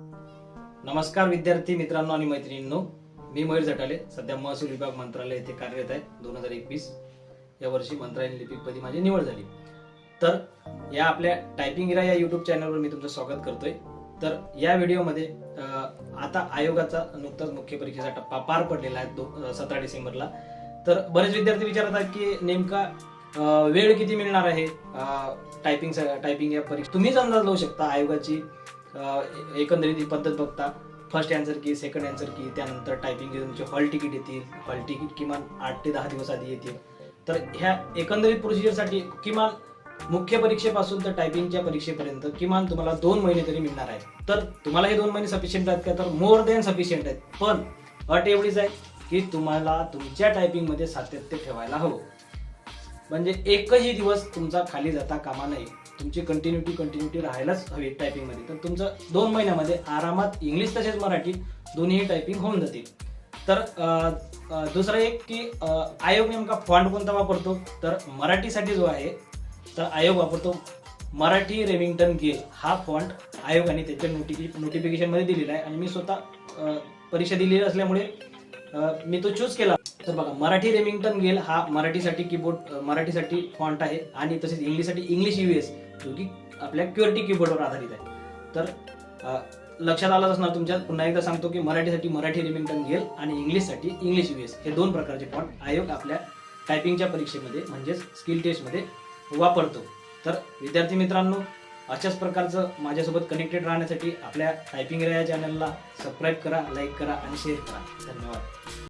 नमस्कार विद्यार्थी मित्रांनो आणि मैत्रिणींनो. मी मयूर झटाले सध्या महसूल विभाग मंत्रालय येथे कार्यरत आहे. दोन हजार एकवीस या वर्षी मंत्रालय लिपिकपदी माझी निवड झाली. तर या आपल्या टायपिंग इरा या युट्यूब चॅनलवर मी तुमचं स्वागत करतोय. तर या व्हिडिओमध्ये आता आयोगाचा नुकताच मुख्य परीक्षेचा टप्पा पार पडलेला आहे दो सतरा डिसेंबरला. तर बरेच विद्यार्थी विचारत आहेत की नेमका वेळ किती मिळणार आहे टायपिंग टायपिंग या परीक्षा तुम्हीच अंदाज लावू शकता आयोगाची एकंदरीत ही पद्धत बघता. फर्स्ट अँसर की सेकंड अँसर की त्यानंतर टायपिंग तुमचे हॉल तिकीट येतील. हॉल तिकीट किमान आठ ते दहा दिवस आधी येतील. तर ह्या एकंदरीत प्रोसिजरसाठी किमान मुख्य परीक्षेपासून तर टायपिंगच्या परीक्षेपर्यंत किमान तुम्हाला दोन महिने तरी मिळणार आहे तर तुम्हाला हे दोन महिने सफिशियंट आहेत का? तर मोर दॅन सफिशियंट आहेत. पण अट एवढीच आहे की तुम्हाला तुमच्या टायपिंगमध्ये सातत्य ठेवायला हवं. म्हणजे एकही दिवस तुमचा खाली जाता कामा नये. तुमची कंटिन्युटी कंटिन्युटी राहायलाच हवी टायपिंगमध्ये तर तुमचं दोन महिन्यामध्ये आरामात इंग्लिश तसेच मराठी दोन्ही टायपिंग होऊन जातील. तर दुसरं एक की आयोग नेमका फॉन्ट कोणता वापरतो? तर मराठीसाठी जो आहे तर आयोग वापरतो मराठी रेमिंग्टन गेल. हा फॉन्ट आयोगाने त्याच्या नोटिफि नोटिफिकेशनमध्ये दिलेला आहे. आणि मी स्वतः परीक्षा दिलेली असल्यामुळे मी तो चूज केला. तर बघा मराठी रेमिंग्टन गेल हा मराठीसाठी कीबोर्ड मराठीसाठी फॉन्ट आहे. आणि तसेच इंग्लिशसाठी इंग्लिश यू एस जो की आपल्या क्युअरिटी कीबोर्डवर आधारित आहे. तर लक्षात आलंच असणार तुमच्या पुन्हा एकदा सांगतो की मराठीसाठी मराठी रेमिंग्टन घेल आणि इंग्लिशसाठी इंग्लिश युएस हे दोन प्रकारचे फॉन्ट आयोग आपल्या टायपिंगच्या परीक्षेमध्ये म्हणजेच स्किल टेस्टमध्ये वापरतो. तर विद्यार्थी मित्रांनो अशाच प्रकारचं माझ्यासोबत कनेक्टेड राहण्यासाठी आपल्या टायपिंग या चॅनलला सबस्क्राईब करा लाईक करा आणि शेअर करा. धन्यवाद.